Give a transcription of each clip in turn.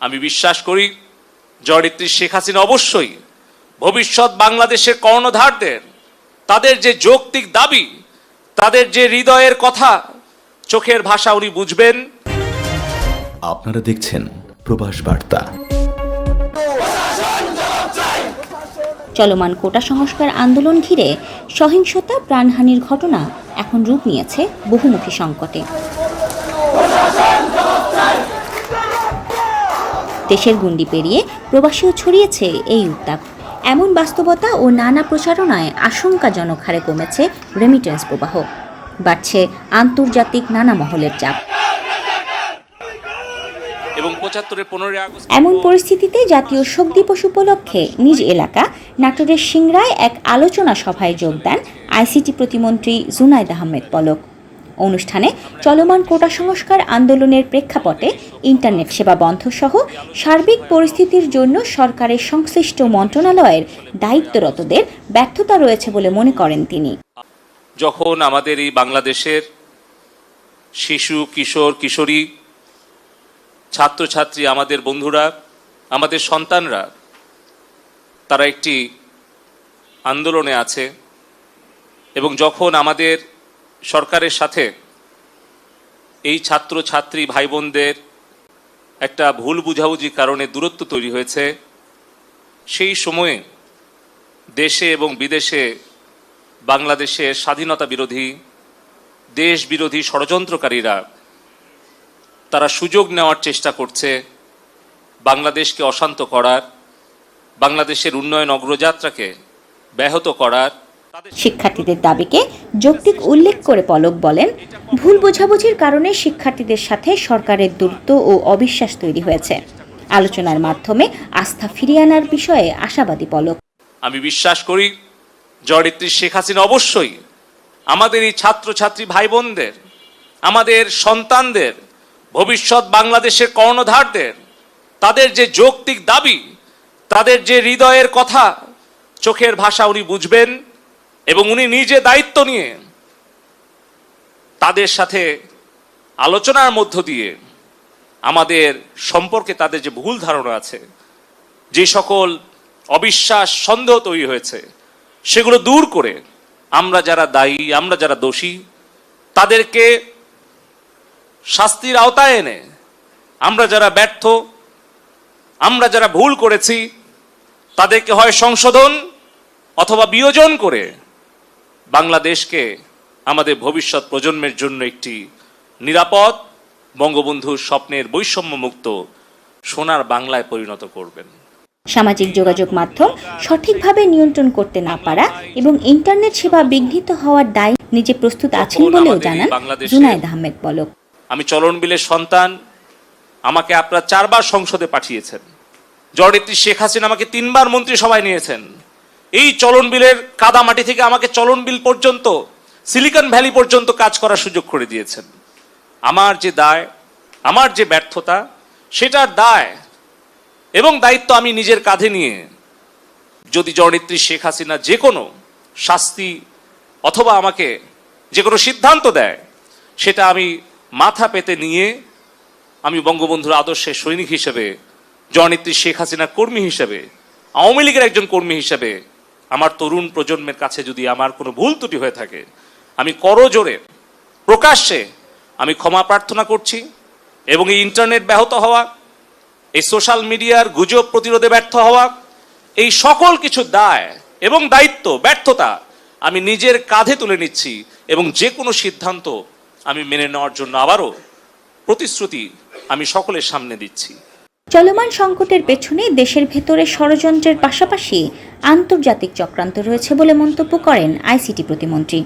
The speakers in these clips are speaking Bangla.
আমি বিশ্বাস করি জয়নেত্রী শেখ হাসিনা অবশ্যই ভবিষ্যৎ বাংলাদেশের কর্ণধারদের তাদের যে যৌক্তিক দাবি তাদের যে হৃদয়ের কথা চোখের ভাষা উনি বুঝবেন। আপনারা দেখছেন প্রবাস বার্তা। চলমান কোটা সংস্কার আন্দোলন ঘিরে সহিংসতা প্রাণহানির ঘটনা এখন রূপ নিয়েছে বহুমুখী সংকটে। দেশের গুন্ডি পেরিয়ে প্রবাসীও ছড়িয়েছে এই উত্তাপ। এমন বাস্তবতা ও নানা প্রচারণায় আশঙ্কাজনক হারে কমেছে রেমিটেন্স প্রবাহ। বাড়ছে আন্তর্জাতিক নানা মহলের চাপ। এবং পঁচাত্তরের পনেরোই আগস্ট এমন পরিস্থিতিতে জাতীয় শোক দিবস উপলক্ষে নিজ এলাকা নাটোরের সিংড়ায় এক আলোচনা সভায় যোগ দেন আইসিটি প্রতিমন্ত্রী জুনায়দ আহমেদ পলক। অনুষ্ঠানে চলমান কোটা সংস্কার আন্দোলনের প্রেক্ষাপটে ইন্টারনেট সেবা বন্ধ সহ সার্বিক পরিস্থিতির জন্য সরকারের সংশ্লিষ্ট মন্ত্রণালয়ের দায়িত্বরতদের ব্যর্থতা রয়েছে বলে মনে করেন তিনি। যখন আমাদের এই বাংলাদেশের শিশু, কিশোর, কিশোরী, ছাত্রছাত্রী, আমাদের বন্ধুরা, আমাদের সন্তানরা, তারা একটি আন্দোলনে আছে এবং যখন আমাদের সরকারের সাথে এই ছাত্র ছাত্রী ভাই বোনদের একটা ভুল বুঝাবুঝি কারণে দূরত্ব তৈরি হয়েছে। সেই সময়ে দেশে এবং বিদেশে বাংলাদেশের স্বাধীনতা বিরোধী, দেশ বিরোধী ষড়যন্ত্রকারীরা তারা সুযোগ নেওয়ার চেষ্টা করছে বাংলাদেশকে অশান্ত করার, বাংলাদেশের উন্নয়ন অগ্রযাত্রাকে ব্যাহত করার শিক্ষার্থীদের দাবিকে যৌক্তিক উল্লেখ করে পলক বলেন, ভুল বোঝাবুঝির কারণে শিক্ষার্থীদের সাথে সরকারের দূরত্ব ও অবিশ্বাস তৈরি হয়েছে। আলোচনার মাধ্যমে আস্থা ফিরিয়ে আনার বিষয়ে আশাবাদী পলক। আমি বিশ্বাস করি, জয়নেত্রী শেখ হাসিনা অবশ্যই আমাদের এই ছাত্রছাত্রী ভাই বোনদের আমাদের সন্তানদের, ভবিষ্যৎ বাংলাদেশের কর্ণধারদের, তাদের যে যৌক্তিক দাবি, তাদের যে হৃদয়ের কথা চোখের ভাষা উনি বুঝবেন এবং উনি নিজে দায়িত্ব নিয়ে তাদের সাথে আলোচনার মধ্য দিয়ে আমাদের সম্পর্কে তাদের যে ভুল ধারণা আছে, যে সকল অবিশ্বাস, সন্দেহ তৈরি হয়েছে, সেগুলো দূর করে আমরা যারা দায়ী, আমরা যারা দোষী, তাদেরকে শাস্তির আওতায় এনে আমরা যারা ব্যর্থ, আমরা যারা ভুল করেছি, তাদেরকে হয় সংশোধন অথবা বিয়োজন করে বাংলাদেশকে আমাদের ভবিষ্যৎ প্রজন্মের জন্য একটি নিরাপদ বঙ্গবন্ধুর স্বপ্নের বৈষম্যমুক্ত সোনার বাংলায় পরিণত করবেন। সামাজিক যোগাযোগ মাধ্যম সঠিকভাবে নিয়ন্ত্রণ করতে না পারা এবং ইন্টারনেট সেবা বিঘ্নিত হওয়ার দায় নিজে প্রস্তুত আছেন বলেও জানান জুনায়দ আহমেদ পলক আমি চলন বিলের সন্তান আমাকে আপনারা চারবার সংসদে পাঠিয়েছেন। জয়নেত্রী শেখ হাসিনা আমাকে তিনবার মন্ত্রিসভায় নিয়েছেন। এই চলন বিলের কাদামাটি থেকে আমাকে চলন বিল পর্যন্ত, সিলিকন ভ্যালি পর্যন্ত কাজ করার সুযোগ করে দিয়েছেন। আমার যে দায়, আমার যে ব্যর্থতা, সেটার দায় এবং দায়িত্ব আমি নিজের কাঁধে নিয়ে যদি জননেত্রী শেখ হাসিনা যে কোনো শাস্তি অথবা আমাকে যে কোনো সিদ্ধান্ত দেয়, সেটা আমি মাথা পেতে নিয়ে আমি বঙ্গবন্ধুর আদর্শের সৈনিক হিসেবে, জননেত্রী শেখ হাসিনার কর্মী হিসেবে, আওয়ামী লীগের একজন কর্মী হিসেবে আমার তরুণ প্রজন্মের কাছে যদি আমার কোনো ভুল ত্রুটি হয়ে থাকে, আমি করজোরে, প্রকাশ্যে আমি ক্ষমা প্রার্থনা করছি এবং এই ইন্টারনেট ব্যাহত হওয়া, এই সোশ্যাল মিডিয়ার গুজব প্রতিরোধে ব্যর্থ হওয়া, এই সকল কিছু দায় এবং দায়িত্ব, ব্যর্থতা আমি নিজের কাঁধে তুলে নিচ্ছি এবং যে কোনো সিদ্ধান্ত আমি মেনে নেওয়ার জন্য আবারও প্রতিশ্রুতি আমি সকলের সামনে দিচ্ছি। চলমান সংকটের পেছনে দেশের ভেতরে ষড়যন্ত্রের পাশাপাশি আন্তর্জাতিক চক্রান্ত রয়েছে বলে মন্তব্য করেন আইসিটি প্রতিমন্ত্রী।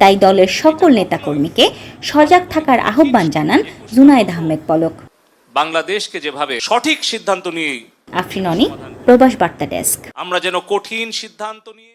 তাই দলের সকল নেতাকর্মীকে সজাগ থাকার আহ্বান জানান জুনায়েদ আহমেদ পলক। বাংলাদেশকে যেভাবে সঠিক সিদ্ধান্ত নিয়ে আফরিন অনি প্রবাস বার্তা ডেস্ক। আমরা যেন কঠিন সিদ্ধান্ত নিয়ে